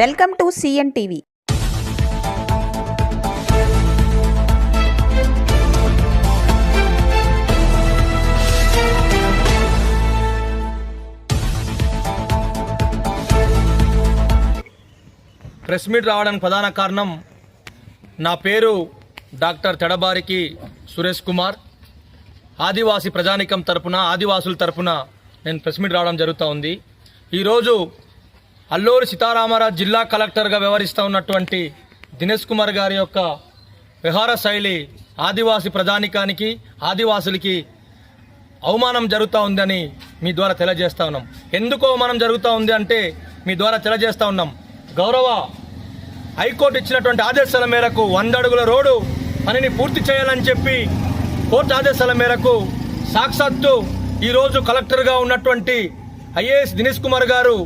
Welcome to CN TV press meet రావడానికి ప్రధాన కారణం నా పేరు డాక్టర్ తెడబారికి సురేష్ కుమార్. ఆదివాసీ ప్రజానికం తరపున ఆదివాసుల తరపున నేను ప్రెస్ మీట్ రావడం జరుగుతూ ఉంది. ఈరోజు అల్లూరి సీతారామరాజు జిల్లా కలెక్టర్గా వ్యవహరిస్తూ ఉన్నటువంటి దినేష్ కుమార్ గారి యొక్క విహార శైలి ఆదివాసీ ప్రజానికానికి ఆదివాసులకి అవమానం జరుగుతూ ఉందని మీ ద్వారా తెలియజేస్తూ ఉన్నాం. ఎందుకు అవమానం జరుగుతూ ఉంది అంటే మీ ద్వారా తెలియజేస్తా ఉన్నాం. గౌరవ హైకోర్టు ఇచ్చినటువంటి ఆదేశాల మేరకు వంద అడుగుల రోడ్డు పనిని పూర్తి చేయాలని చెప్పి కోర్టు ఆదేశాల మేరకు సాక్షాత్తు ఈరోజు కలెక్టర్గా ఉన్నటువంటి ఐఏఎస్ దినేష్ కుమార్ గారు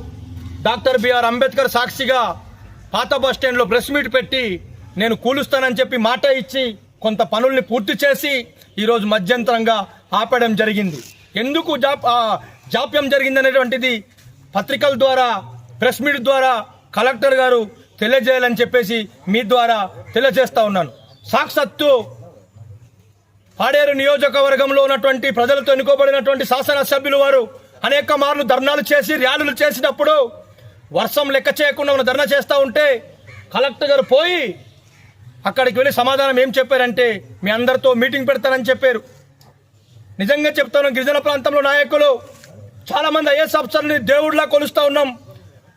డాక్టర్ బిఆర్ అంబేద్కర్ సాక్షిగా పాత బస్ స్టాండ్లో ప్రెస్ మీట్ పెట్టి నేను కూలుస్తానని చెప్పి మాట ఇచ్చి కొంత పనుల్ని పూర్తి చేసి ఈరోజు మధ్యంతరంగా ఆపడం జరిగింది. ఎందుకు జాప్ జాప్యం జరిగింది అనేటువంటిది పత్రికల ద్వారా ప్రెస్ మీట్ ద్వారా కలెక్టర్ గారు తెలియజేయాలని చెప్పేసి మీ ద్వారా తెలియజేస్తా ఉన్నాను. సాక్షాత్తు పాడేరు నియోజకవర్గంలో ఉన్నటువంటి ప్రజలతో ఎన్నుకోబడినటువంటి శాసనసభ్యులు వారు అనేక మార్లు ధర్నాలు చేసి ర్యాలీలు చేసినప్పుడు వర్షం లెక్క చేయకుండా ఉన్న ధర్నా చేస్తూ ఉంటే కలెక్టర్ గారు పోయి అక్కడికి వెళ్ళి సమాధానం ఏం చెప్పారంటే మీ అందరితో మీటింగ్ పెడతానని చెప్పారు. నిజంగా చెప్తాను గిరిజన ప్రాంతంలో నాయకులు చాలామంది ఐఎస్ ఆఫీసర్ని దేవుడిలా కొలుస్తూ ఉన్నాం.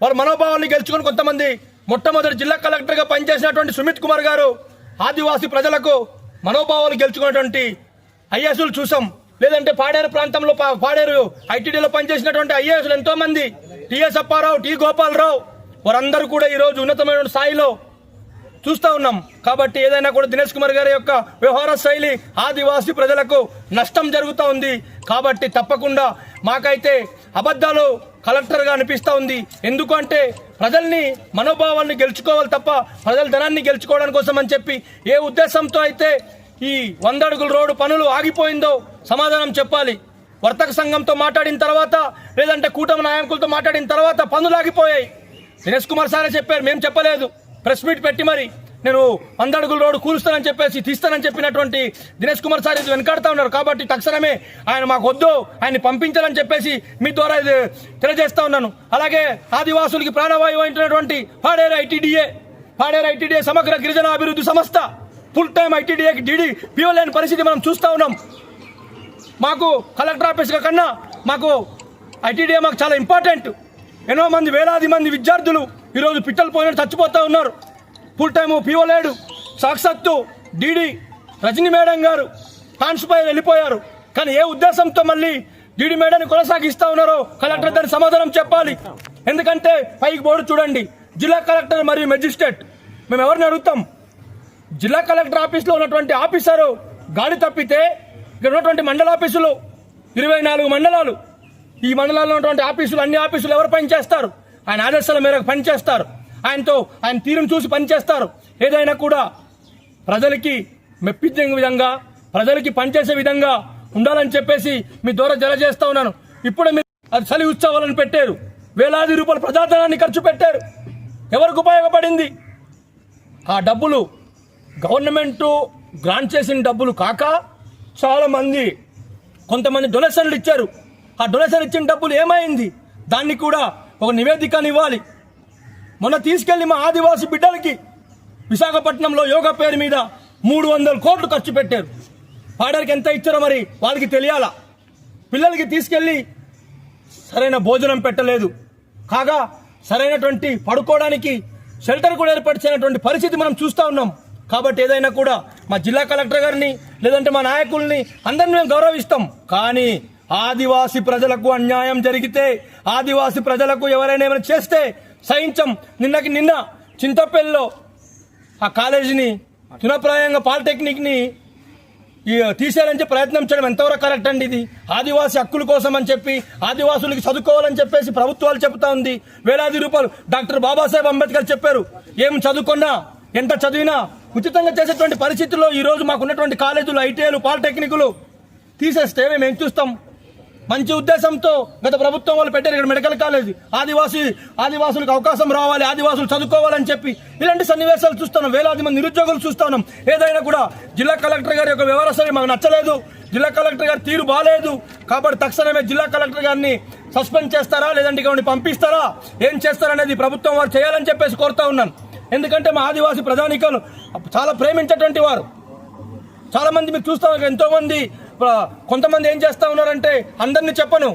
వారి మనోభావాన్ని గెలుచుకుని కొంతమంది మొట్టమొదటి జిల్లా కలెక్టర్గా పనిచేసినటువంటి సుమిత్ కుమార్ గారు ఆదివాసీ ప్రజలకు మనోభావాలు గెలుచుకున్నటువంటి ఐఎస్లు చూసాం. లేదంటే పాడేరు ప్రాంతంలో పా- పాడేరు ఐటీడీలో పనిచేసినటువంటి ఐఏఎస్లు ఎంతో మంది టిఎస్ అప్పారావు టి గోపాలరావు వారందరూ కూడా ఈరోజు ఉన్నతమైన స్థాయిలో చూస్తా ఉన్నాం. కాబట్టి ఏదైనా కూడా దినేష్ కుమార్ గారి యొక్క వ్యవహార శైలి ఆదివాసీ ప్రజలకు నష్టం జరుగుతూ ఉంది. కాబట్టి తప్పకుండా మాకైతే అబద్ధాలు కలెక్టర్గా అనిపిస్తూ ఉంది. ఎందుకంటే ప్రజల్ని మనోభావాన్ని గెలుచుకోవాలి తప్ప ప్రజల ధనాన్ని గెలుచుకోవడం కోసం అని చెప్పి ఏ ఉద్దేశంతో అయితే ఈ వంద అడుగుల రోడ్డు పనులు ఆగిపోయిందో సమాధానం చెప్పాలి. వర్తక సంఘంతో మాట్లాడిన తర్వాత లేదంటే కూటమి నాయకులతో మాట్లాడిన తర్వాత పనులు ఆగిపోయాయి. దినేష్ కుమార్ సారే చెప్పారు మేము చెప్పలేదు. ప్రెస్ మీట్ పెట్టి మరి నేను వంద అడుగుల రోడ్డు కూలుస్తానని చెప్పేసి తీస్తానని చెప్పినటువంటి దినేష్ కుమార్ సార్ ఇది వెనకాడుతా ఉన్నారు. కాబట్టి తక్షణమే ఆయన మాకు వద్దు ఆయన్ని పంపించాలని చెప్పేసి మీ ద్వారా ఇది తెలియజేస్తా ఉన్నాను. అలాగే ఆదివాసులకి ప్రాణవాయువు అయినటువంటి పాడేరు ఐటీడీఏ పాడేరు ఐటీడీఏ సమగ్ర గిరిజన అభివృద్ధి సంస్థ ఫుల్ టైం ఐటీడీఏకి డీడీ పిఓలేని పరిస్థితి మనం చూస్తూ ఉన్నాం. మాకు కలెక్టర్ ఆఫీస్గా కన్నా మాకు ఐటీడీఏ మాకు చాలా ఇంపార్టెంట్ ఎన్నో మంది వేలాది మంది విద్యార్థులు ఈరోజు పిట్టలు పోయినట్టు చచ్చిపోతూ ఉన్నారు. ఫుల్ టైము పీఓ లేడు సాక్షాత్తు డీడీ రజనీ మేడం గారు ట్రాన్స్ఫర్ వెళ్ళిపోయారు. కానీ ఏ ఉద్దేశంతో మళ్ళీ డీడీ మేడాన్ని కొనసాగిస్తూ ఉన్నారో కలెక్టర్ దాని సమాధానం చెప్పాలి. ఎందుకంటే పైకి బోర్డు చూడండి. జిల్లా కలెక్టర్ మరియు మెజిస్ట్రేట్. మేము ఎవరిని అడుగుతాం? జిల్లా కలెక్టర్ ఆఫీస్లో ఉన్నటువంటి ఆఫీసరు గాడి తప్పితే ఇక్కడ ఉన్నటువంటి మండల ఆఫీసులు ఇరవై నాలుగు మండలాలు. ఈ మండలాల్లో ఉన్నటువంటి ఆఫీసులు అన్ని ఆఫీసులు ఎవరు పనిచేస్తారు? ఆయన ఆదేశాల మేరకు పనిచేస్తారు. ఆయనతో ఆయన తీరును చూసి పనిచేస్తారు. ఏదైనా కూడా ప్రజలకి మెప్పించే విధంగా ప్రజలకి పనిచేసే విధంగా ఉండాలని చెప్పేసి మీ ద్వారా తెలియజేస్తా ఉన్నాను. ఇప్పుడు మీరు అది చలి ఉత్సవాలను పెట్టారు. వేలాది రూపాయల ప్రజాధనాన్ని ఖర్చు పెట్టారు. ఎవరికి ఉపయోగపడింది? ఆ డబ్బులు గవర్నమెంటు గ్రాంట్ చేసిన డబ్బులు కాక చాలామంది కొంతమంది డొనేషన్లు ఇచ్చారు. ఆ డొనేషన్ ఇచ్చిన డబ్బులు ఏమైంది? దాన్ని కూడా ఒక నివేదికను ఇవ్వాలి. మొన్న తీసుకెళ్ళి మా ఆదివాసీ బిడ్డలకి విశాఖపట్నంలో యోగా పేరు మీద మూడు వందల కోట్లు ఖర్చు పెట్టారు. పాడరికి ఎంత ఇచ్చారో మరి వాళ్ళకి తెలియాలా? పిల్లలకి తీసుకెళ్ళి సరైన భోజనం పెట్టలేదు. కాగా సరైనటువంటి పడుకోవడానికి షెల్టర్ కూడా ఏర్పరిచినటువంటి పరిస్థితి మనం చూస్తూ ఉన్నాం. కాబట్టి ఏదైనా కూడా మా జిల్లా కలెక్టర్ గారిని లేదంటే మా నాయకుల్ని అందరిని మేము గౌరవిస్తాం. కానీ ఆదివాసి ప్రజలకు అన్యాయం జరిగితే ఆదివాసి ప్రజలకు ఎవరైనా ఏమైనా చేస్తే సహించం. నిన్నకి నిన్న చింతపల్లిలో ఆ కాలేజీని తునప్రాయంగా పాలిటెక్నిక్ని ఈ తీసేయాలని ప్రయత్నం చేయడం ఎంతవరకు కరెక్ట్ అండి ఇది? ఆదివాసి హక్కుల కోసం అని చెప్పి ఆదివాసులకి చదువుకోవాలని చెప్పేసి ప్రభుత్వాలు చెప్తా ఉంది. వేలాది రూపాయలు డాక్టర్ బాబాసాహెబ్ అంబేద్కర్ చెప్పారు. ఏం చదువుకున్నా ఎంత చదివినా ఉచితంగా చేసేటువంటి పరిస్థితుల్లో ఈ రోజు మాకు ఉన్నటువంటి కాలేజీలు ఐటీఐలు పాలిటెక్నిక్లు తీసేస్తే మేము ఏం చూస్తాం? మంచి ఉద్దేశంతో గత ప్రభుత్వం వాళ్ళు పెట్టారు ఇక్కడ మెడికల్ కాలేజ్. ఆదివాసీ ఆదివాసులకు అవకాశం రావాలి ఆదివాసులు చదువుకోవాలని చెప్పి ఇలాంటి సన్నివేశాలు చూస్తున్నాం వేలాది మంది నిరుద్యోగులు చూస్తున్నాం ఏదైనా కూడా జిల్లా కలెక్టర్ గారి యొక్క వ్యవహారం మాకు నచ్చలేదు. జిల్లా కలెక్టర్ గారి తీరు బాగాలేదు కాబట్టి తక్షణమే జిల్లా కలెక్టర్ గారిని సస్పెండ్ చేస్తారా? లేదంటే ఇక్కడ పంపిస్తారా? ఏం చేస్తారనేది ప్రభుత్వం వారు చేయాలని చెప్పేసి కోరుతా ఉన్నాను. ఎందుకంటే మా ఆదివాసీ ప్రజానికలు చాలా ప్రేమించేటువంటి వారు. చాలామంది మీరు చూస్తా ఎంతోమంది కొంతమంది ఏం చేస్తూ ఉన్నారంటే అందరినీ చెప్పను.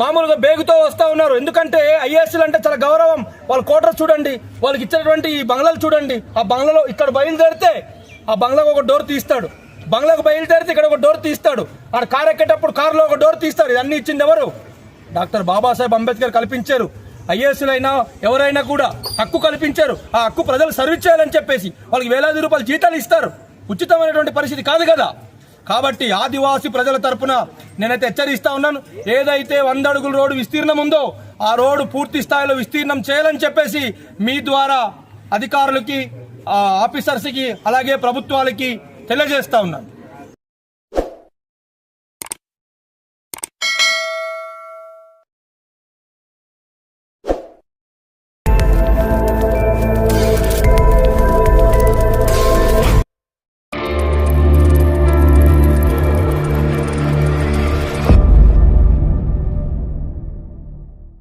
మామూలుగా బేగుతో వస్తూ ఉన్నారు. ఎందుకంటే ఐఏఎస్లు అంటే చాలా గౌరవం. వాళ్ళ కోటర్స్ చూడండి వాళ్ళకి ఇచ్చినటువంటి ఈ బంగ్లాలు చూడండి. ఆ బంగ్లాలో ఇక్కడ బయలుదేరితే ఆ బంగ్లాకు ఒక డోర్ తీస్తాడు. బంగ్లాకు బయలుదేరితే ఇక్కడ ఒక డోర్ తీస్తాడు. ఆడ కార్ ఎక్కేటప్పుడు కారులో ఒక డోర్ తీస్తాడు ఇదన్నీ ఇచ్చింది ఎవరు? డాక్టర్ బాబాసాహెబ్ అంబేద్కర్ కల్పించారు. ఐఏఎస్లైనా ఎవరైనా కూడా హక్కు కల్పించారు. ఆ హక్కు ప్రజలు సర్వీస్ చేయాలని చెప్పేసి వాళ్ళకి వేలాది రూపాయలు జీతాలు ఇస్తారు. ఉచితమైనటువంటి పరిస్థితి కాదు కదా. కాబట్టి ఆదివాసీ ప్రజల తరపున నేనైతే హెచ్చరిస్తా ఉన్నాను. ఏదైతే వంద అడుగుల రోడ్డు విస్తీర్ణం ఉందో ఆ రోడ్డు పూర్తి స్థాయిలో విస్తీర్ణం చేయాలని చెప్పేసి మీ ద్వారా అధికారులకి ఆ, ఆఫీసర్స్కి అలాగే ప్రభుత్వాలకి తెలియజేస్తా ఉన్నాను.